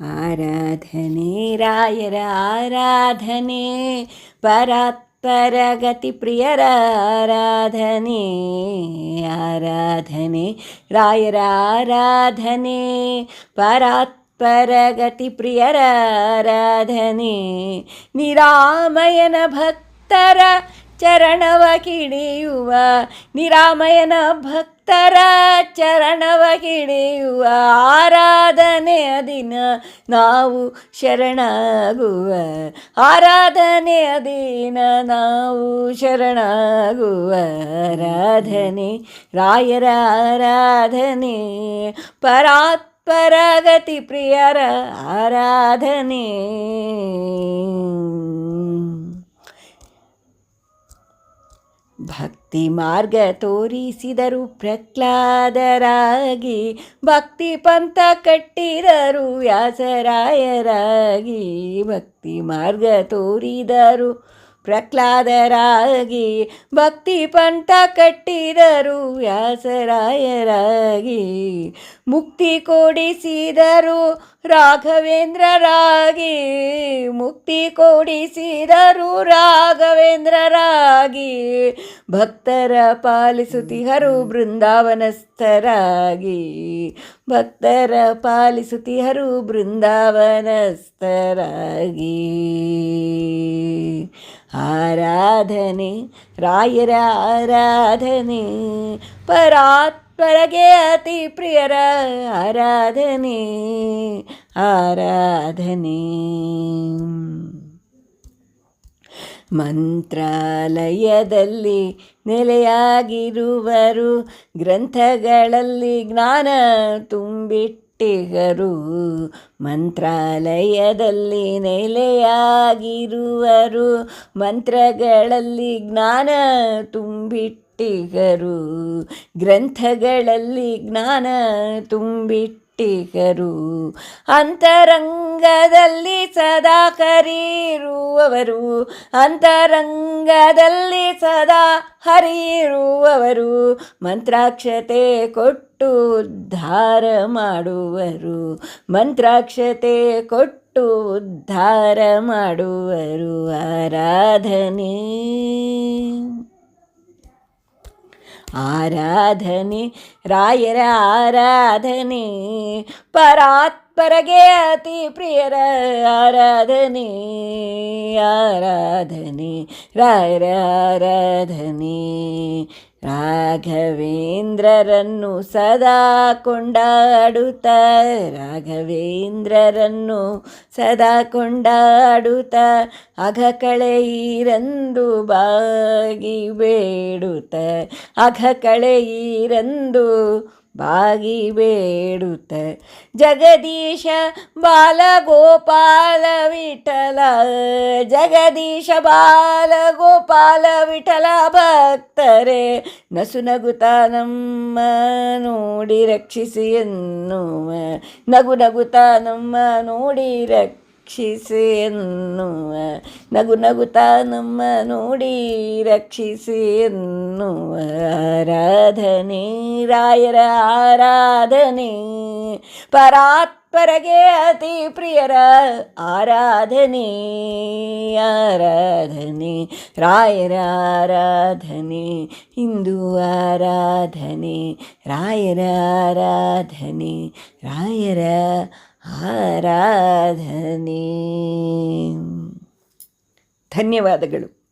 ಆರಾಧನೆ ರಾಯರ ಆರಾಧನೆ ಪರಾತ್ಪರ ಗತಿ ಪ್ರಿಯರ ಆರಾಧನೆ ಆರಾಧನೆ ರಾಯರ ಆರಾಧನೆ ಪರಾತ್ಪರ ಗತಿ ಪ್ರಿಯರ ಆರಾಧನೆ ನಿರಾಮಯನ ಭಕ್ತರ ಚರಣವ ಕಿಡಿಯುವ ನಿರಾಮಯನ ಭಕ್ತರ ಚರಣವ ಕಿಡಿಯುವ ಆರಾಧನೆಯ ದಿನ ನಾವು ಶರಣಾಗುವ. ಆರಾಧನೆಯ ದಿನ ನಾವು ಶರಣಾಗುವ. ಆರಾಧನೆ, ರಾಯರ ಆರಾಧನೆ ಪರಾತ್ಪರಗತಿ ಪ್ರಿಯರ ಆರಾಧನೆ. ಭಕ್ತಿ ಮಾರ್ಗ ತೋರಿಸಿದರು ಪ್ರಹ್ಲಾದರಾಗಿ. ಭಕ್ತಿ ಪಂಥ ಕಟ್ಟಿದರು ವ್ಯಾಸರಾಯರಾಗಿ. ಭಕ್ತಿ ಮಾರ್ಗ ತೋರಿದರು ಪ್ರಹ್ಲಾದರಾಗಿ ಭಕ್ತಿ ಪಂಥ ಕಟ್ಟಿದರು ವ್ಯಾಸರಾಯರಾಗಿ. ಮುಕ್ತಿ ಕೊಡಿಸಿದರು ರಾಘವೇಂದ್ರರಾಗಿ. ಮುಕ್ತಿ ಕೊಡಿಸಿದರು ರಾಘವೇಂದ್ರರಾಗಿ. ಭಕ್ತರ ಪಾಲಿಸುತ್ತಿಹರು ಬೃಂದಾವನಸ್ಥರಾಗಿ. ಭಕ್ತರ ಪಾಲಿಸುತ್ತಿಹರು ಬೃಂದಾವನಸ್ಥರಾಗಿ. ಆರಾಧನೆ ರಾಯರ ಆರಾಧನೆ ಪರಾತ್ಪರಗೆ ಅತಿ ಪ್ರಿಯರ ಆರಾಧನೆ ಆರಾಧನೆ. ಮಂತ್ರಾಲಯದಲ್ಲಿ ನೆಲೆಯಾಗಿರುವರು ಗ್ರಂಥಗಳಲ್ಲಿ ಜ್ಞಾನ ತುಂಬಿಟ್ಟಿಗರು ಮಂತ್ರಾಲಯದಲ್ಲಿ ನೆಲೆಯಾಗಿರುವರು. ಮಂತ್ರಗಳಲ್ಲಿ ಜ್ಞಾನ ತುಂಬಿಟ್ಟಿಗರು. ಗ್ರಂಥಗಳಲ್ಲಿ ಜ್ಞಾನ ತುಂಬಿಟ್ಟು ಟಿಗರು ಅಂತರಂಗದಲ್ಲಿ ಸದಾ ಕರೀರುವವರು ಅಂತರಂಗದಲ್ಲಿ ಸದಾ ಹರಿರುವವರು ಮಂತ್ರಾಕ್ಷತೆ ಕೊಟ್ಟು ಉದ್ಧಾರ ಮಾಡುವರು. ಮಂತ್ರಾಕ್ಷತೆ ಕೊಟ್ಟು ಉದ್ಧಾರ ಮಾಡುವರು. ಆರಾಧನೆ. आराधने रायर आराधने परात् ಪರಾತ್ಪರಗೆ ಅತಿ ಪ್ರಿಯರ ಆರಾಧನೆ ಆರಾಧನೆ, ರಾಯರ ಆರಾಧನೆ. ರಾಘವೇಂದ್ರರನ್ನು ಸದಾ ಕೊಂಡಾಡುತ್ತ, ರಾಘವೇಂದ್ರರನ್ನು ಸದಾ ಕೊಂಡಾಡುತ್ತ, ಅಘ ಕಳೆಯೀರಂದು ಬಾಗಿ ಬೇಡುತ್ತ, ಅಘ ಕಳೆಯಿರಂದು ಬಾಗಿ ಬೇಡುತ್ತ. ಜಗದೀಶ ಬಾಲಗೋಪಾಲ ವಿಠಲ. ಜಗದೀಶ ಬಾಲಗೋಪಾಲ ವಿಠಲ ಭಕ್ತರೆ, ನಸು ನಗುತ ನಮ್ಮ ನೋಡಿ ರಕ್ಷಿಸಿ ಎನ್ನುವ. ನಗು ನಗುತ ನಮ್ಮ ನೋಡಿ ರಕ್ಷಿಸಿ ಎನ್ನುವ ನಗು ನಗುತ್ತಾ ನಮ್ಮ ನೋಡಿ ರಕ್ಷಿಸಿ ಎನ್ನುವ ಆರಾಧನೆ, ರಾಯರ ಆರಾಧನೆ. ಪರಾತ್ಪರಗೆ ಅತಿ ಪ್ರಿಯರ ಆರಾಧನೆ ಆರಾಧನೆ, ರಾಯರ ಆರಾಧನೆ, ಹಿಂದೂ ಆರಾಧನೆ, ರಾಯರ ಆರಾಧನೆ, ರಾಯರ ಆರಾಧನೆ. ಧನ್ಯವಾದಗಳು.